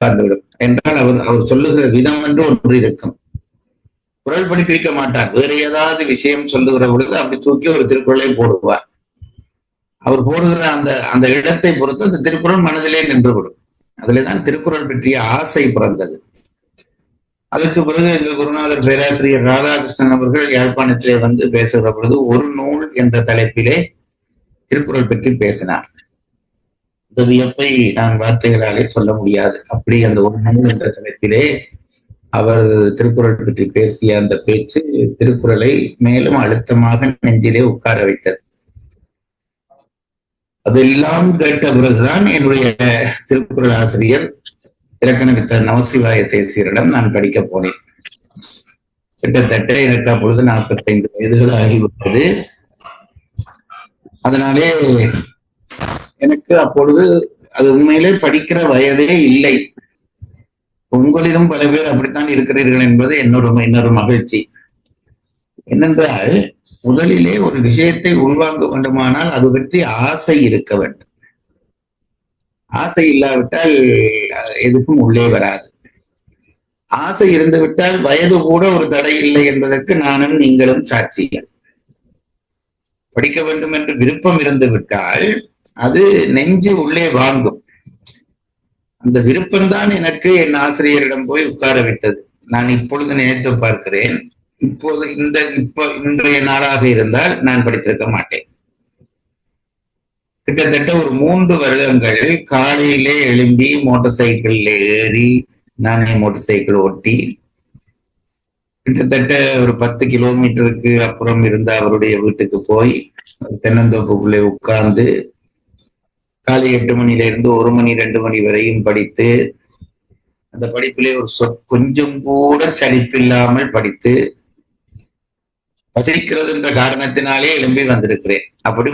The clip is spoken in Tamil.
உட்கார்ந்துவிடும். என்றால் அவர் அவர் சொல்லுகிற விதம் என்று ஒன்று இருக்கும். குரல் படிப்பிக்க மாட்டார் வேற ஏதாவது விஷயம் சொல்லுகிற பொழுது அப்படி தூக்கி ஒரு திருக்குறளை போடுவார். அவர் போடுகிற அந்த அந்த இடத்தை பொறுத்து அந்த திருக்குறள் மனதிலே நின்றுவிடும். அதிலே தான் திருக்குறள் பற்றிய ஆசை பிறந்தது. அதற்கு பிறகு எங்கள் குருநாதர் பேராசிரியர் ராதாகிருஷ்ணன் அவர்கள் யாழ்ப்பாணத்திலே வந்து பேசுகிற பொழுது ஒரு நூல் என்ற தலைப்பிலே திருக்குறள் பற்றி பேசினார். இந்த வியப்பை நான் வார்த்தைகளாலே சொல்ல முடியாது. அப்படி அந்த ஒரு நூல் என்ற தலைப்பிலே அவர் திருக்குறள் பற்றி பேசிய அந்த பேச்சு திருக்குறளை மேலும் அழுத்தமாக நெஞ்சிலே உட்கார வைத்தது. அதெல்லாம் கேட்ட பிறகுதான் என்னுடைய திருக்குறள் ஆசிரியர் இலக்கண வித்த நவசிவாய தேசியரிடம் நான் படிக்க போனேன். கிட்டத்தட்ட எனக்கு அப்பொழுது நாற்பத்தைந்து வயதுகள் ஆகிவிட்டது. அதனாலே எனக்கு அப்பொழுது அது உண்மையிலே படிக்கிற வயதே இல்லை. உங்களிலும் பல பேர் அப்படித்தான் இருக்கிறீர்கள் என்பது என்னோட இன்னொரு மகிழ்ச்சி. என்னென்றால் முதலிலே ஒரு விஷயத்தை உள்வாங்க வேண்டுமானால் அது பற்றி ஆசை இருக்க வேண்டும். ஆசை இல்லாவிட்டால் எதுக்கும் உள்ளே வராது. ஆசை இருந்து விட்டால் வயது கூட ஒரு தடை இல்லை என்பதற்கு நானும் நீங்களும் சாட்சிகள். படிக்க வேண்டும் என்று விருப்பம் இருந்து விட்டால் அது நெஞ்சு உள்ளே வாங்கும். அந்த விருப்பம்தான் எனக்கு என் ஆசிரியரிடம் போய் உட்கார வைத்தது. நான் இப்பொழுது நினைத்து பார்க்கிறேன். இப்போது இந்த இப்ப இன்றைய நாளாக இருந்தால் நான் படித்திருக்க மாட்டேன். கிட்டத்தட்ட ஒரு மூன்று வருடங்கள் காலையிலே எழும்பி மோட்டார் சைக்கிள்ல ஏறி நானே மோட்டார் சைக்கிள் ஓட்டி கிட்டத்தட்ட ஒரு பத்து கிலோமீட்டருக்கு அப்புறம் இருந்த அவருடைய வீட்டுக்கு போய் தென்னந்தோப்புக்குள்ளே உட்கார்ந்து காலை எட்டு மணியிலிருந்து ஒரு மணி ரெண்டு மணி வரையும் படித்து அந்த படிப்பிலே ஒரு சொ கொஞ்சம் கூட சலிப்பில்லாமல் படித்து பசிக்கிறது என்ற காரணத்தினாலே எழும்பி வந்திருக்கிறேன். அப்படி